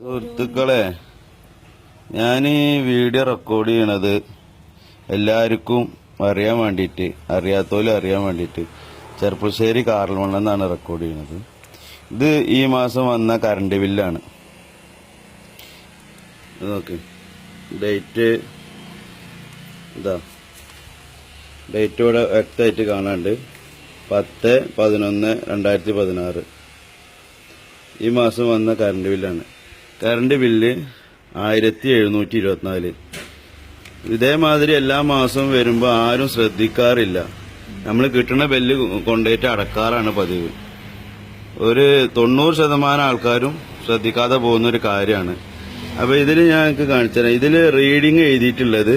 സുഹൃത്തുക്കളെ ഞാൻ ഈ വീഡിയോ റെക്കോർഡ് ചെയ്യണത് എല്ലാവർക്കും അറിയാൻ വേണ്ടിയിട്ട് അറിയാത്തോലും അറിയാൻ വേണ്ടിയിട്ട് ചെറുപ്പശ്ശേരി കാറൽമണ്ണം എന്നാണ് റെക്കോർഡ് ചെയ്യണത്. ഇത് ഈ മാസം വന്ന കറണ്ട് ബില്ലാണ് ഓക്കെ ഡേറ്റ് ഇതാ. ഡേറ്റ് ഇവിടെ വ്യക്തമായിട്ട് കാണാണ്ട്. പത്ത് പതിനൊന്ന് രണ്ടായിരത്തി പതിനാറ്. ഈ മാസം വന്ന കറണ്ട് ബില്ലാണ് കറണ്ട് ബില്ല് ആയിരത്തി എഴുന്നൂറ്റി ഇരുപത്തിനാല് ഇതേമാതിരി എല്ലാ മാസവും വരുമ്പോൾ ആരും ശ്രദ്ധിക്കാറില്ല. നമ്മൾ കിട്ടുന്ന ബില്ല് കൊണ്ടുപോയിട്ട് അടക്കാറാണ് പതിവ്. ഒരു തൊണ്ണൂറ് ശതമാനം ആൾക്കാരും ശ്രദ്ധിക്കാതെ പോകുന്ന ഒരു കാര്യമാണ് അപ്പോൾ ഇതിൽ ഞങ്ങൾക്ക് കാണിച്ചുതരാം ഇതിൽ റീഡിങ് എഴുതിയിട്ടുള്ളത്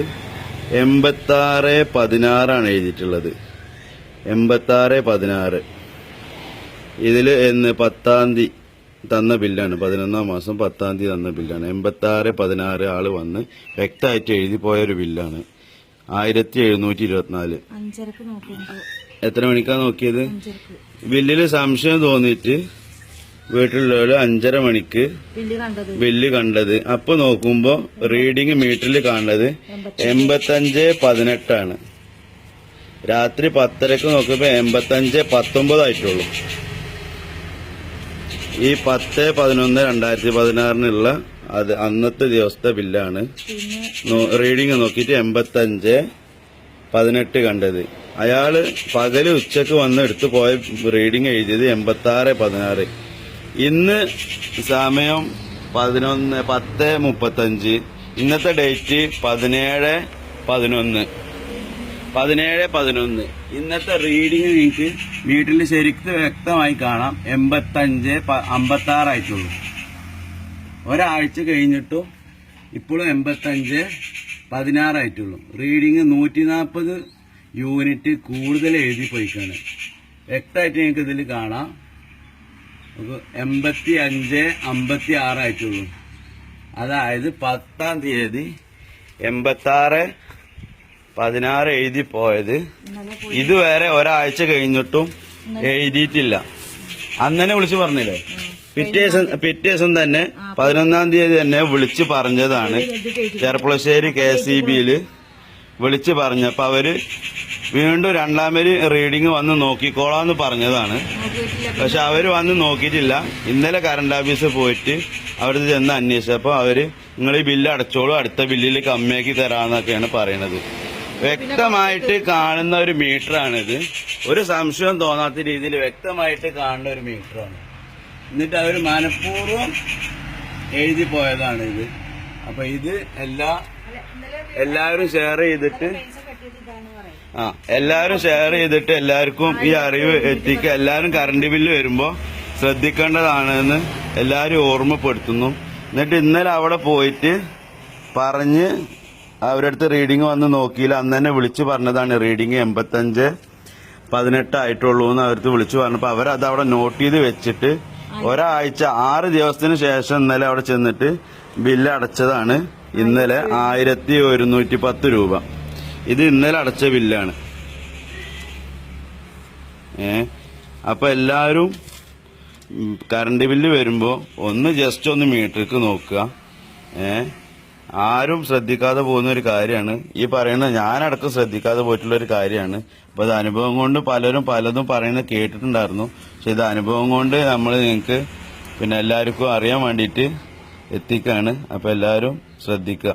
എൺപത്താറ് പതിനാറാണ് എഴുതിയിട്ടുള്ളത്. എൺപത്താറ് പതിനാറ്. ഇതിൽ എന്ന് പത്താം തീയതി തന്ന ബില്ലാണ്. പതിനൊന്നാം മാസം പത്താം തീയതി തന്ന ബില്ലാണ്. എൺപത്തി ആറ് പതിനാറ് ആൾ വന്ന് വ്യക്തമായിട്ട് എഴുതി പോയ ഒരു ബില്ലാണ്. ആയിരത്തി എഴുന്നൂറ്റി ഇരുപത്തിനാല്. എത്ര മണിക്കാ നോക്കിയത്? ബില്ലിൽ സംശയം തോന്നിയിട്ട് വീട്ടിലുള്ളവര് അഞ്ചര മണിക്ക് ബില്ല് കണ്ടത്. ബില്ല് കണ്ടത്. അപ്പൊ നോക്കുമ്പോ റീഡിങ് മീറ്ററിൽ കാണുന്നത് എൺപത്തഞ്ച് പതിനെട്ടാണ്. രാത്രി പത്തരക്ക് നോക്കുമ്പോ എൺപത്തഞ്ച് പത്തൊമ്പതായിട്ടുള്ളൂ. ഈ പത്ത് പതിനൊന്ന് രണ്ടായിരത്തി പതിനാറിനുള്ള അത് അന്നത്തെ ദിവസത്തെ ബില്ലാണ്. റീഡിങ് നോക്കിയിട്ട് എൺപത്തഞ്ച് പതിനെട്ട് കണ്ടത്. അയാൾ പകൽ ഉച്ചയ്ക്ക് വന്ന് എടുത്തു പോയ റീഡിങ് എഴുതിയത് എൺപത്തി ആറ് പതിനാറ്. ഇന്ന് സമയം പതിനൊന്ന് പത്ത് മുപ്പത്തഞ്ച്. ഇന്നത്തെ ഡേറ്റ് പതിനേഴ് പതിനൊന്ന്. പതിനേഴ് പതിനൊന്ന്. ഇന്നത്തെ റീഡിങ് നിങ്ങൾക്ക് വീട്ടിൽ ശരിക്കും വ്യക്തമായി കാണാം. എൺപത്തഞ്ച് അമ്പത്തി ആറായിട്ടുള്ളൂ ഒരാഴ്ച കഴിഞ്ഞിട്ടും ഇപ്പോഴും എൺപത്തഞ്ച് പതിനാറായിട്ടുള്ളൂ റീഡിങ് നൂറ്റി നാൽപ്പത് യൂണിറ്റ് കൂടുതൽ എഴുതി പോയിക്കാണ്. വ്യക്തമായിട്ട് നിങ്ങൾക്ക് ഇതിൽ കാണാം. എൺപത്തി അഞ്ച് അമ്പത്തി ആറായിട്ടുള്ളൂ അതായത് പത്താം തീയതി എൺപത്തി ആറ് പതിനാറ് എഴുതി പോയത്. ഇതുവരെ ഒരാഴ്ച കഴിഞ്ഞിട്ടും എഴുതിയിട്ടില്ല. അന്നെ വിളിച്ചു പറഞ്ഞില്ലേ? പിറ്റേ ദിവസം പിറ്റേ ദിവസം തന്നെ പതിനൊന്നാം തീയതി തന്നെ വിളിച്ചു പറഞ്ഞതാണ്. ചെർപ്പുളശ്ശേരി കെ സി ബിയിൽ വിളിച്ചു പറഞ്ഞപ്പോൾ അവർ വീണ്ടും രണ്ടാമത് റീഡിങ് വന്ന് നോക്കിക്കോളാന്ന് പറഞ്ഞതാണ്. പക്ഷെ അവർ വന്ന് നോക്കിയിട്ടില്ല. ഇന്നലെ കറണ്ട് ഓഫീസിൽ പോയിട്ട് അവിടുത്തെ ചെന്ന് അന്വേഷിച്ചപ്പോ അവർ നിങ്ങൾ ഈ ബില്ല് അടച്ചോളൂ അടുത്ത ബില്ലിൽ കമ്മിയാക്കി തരാന്നൊക്കെയാണ് പറയണത്. വ്യക്തമായിട്ട് കാണുന്ന ഒരു മീറ്ററാണിത്. ഒരു സംശയം തോന്നാത്ത രീതിയിൽ വ്യക്തമായിട്ട് കാണുന്ന ഒരു മീറ്ററാണ്. എന്നിട്ട് അവർ മനഃപൂർവം എഴുതി പോയതാണ് ഇത്. അപ്പൊ ഇത് എല്ലാ എല്ലാവരും ഷെയർ ചെയ്തിട്ട് ആ എല്ലാവരും ഷെയർ ചെയ്തിട്ട് എല്ലാവർക്കും ഈ അറിവ് എത്തിക്കുക. എല്ലാവരും കറണ്ട് ബില്ല് വരുമ്പോ ശ്രദ്ധിക്കേണ്ടതാണെന്ന് എല്ലാവരും ഓർമ്മപ്പെടുത്തുന്നു. എന്നിട്ട് ഇന്നലെ അവിടെ പോയിട്ട് പറഞ്ഞ് അവരുടെ റീഡിംഗ് റീഡിങ് വന്ന് നോക്കിയില്ല. അന്ന് തന്നെ വിളിച്ചു പറഞ്ഞതാണ് റീഡിങ് എൺപത്തഞ്ച് പതിനെട്ട് ആയിട്ടുള്ളൂ എന്ന് അവർക്ക് വിളിച്ചു പറഞ്ഞപ്പോ അവരത് അവിടെ നോട്ട് ചെയ്ത് വെച്ചിട്ട് ഒരാഴ്ച ആറ് ദിവസത്തിന് ശേഷം ഇന്നലെ അവിടെ ചെന്നിട്ട് ബില്ല് അടച്ചതാണ്. ഇന്നലെ ആയിരത്തി ഒരുന്നൂറ്റി പത്ത് രൂപ. ഇത് ഇന്നലെ അടച്ച ബില്ലാണ് ഏ? അപ്പൊ എല്ലാവരും കറണ്ട് ബില്ല് വരുമ്പോ ഒന്ന് ജസ്റ്റ് ഒന്ന് മീറ്റർക്ക് നോക്കുക. ഏ? ആരും ശ്രദ്ധിക്കാതെ പോകുന്ന ഒരു കാര്യമാണ്. ഈ പറയുന്ന ഞാനടക്കം ശ്രദ്ധിക്കാതെ പോയിട്ടുള്ള ഒരു കാര്യമാണ്. അപ്പൊ ഇത് അനുഭവം കൊണ്ട് പലരും പലതും പറയുന്നത് കേട്ടിട്ടുണ്ടായിരുന്നു. പക്ഷെ ഇത് അനുഭവം കൊണ്ട് നമ്മൾ നിങ്ങൾക്ക് പിന്നെ എല്ലാവർക്കും അറിയാൻ വേണ്ടിയിട്ട് എത്തിക്കാണ്. അപ്പൊ എല്ലാവരും ശ്രദ്ധിക്കുക.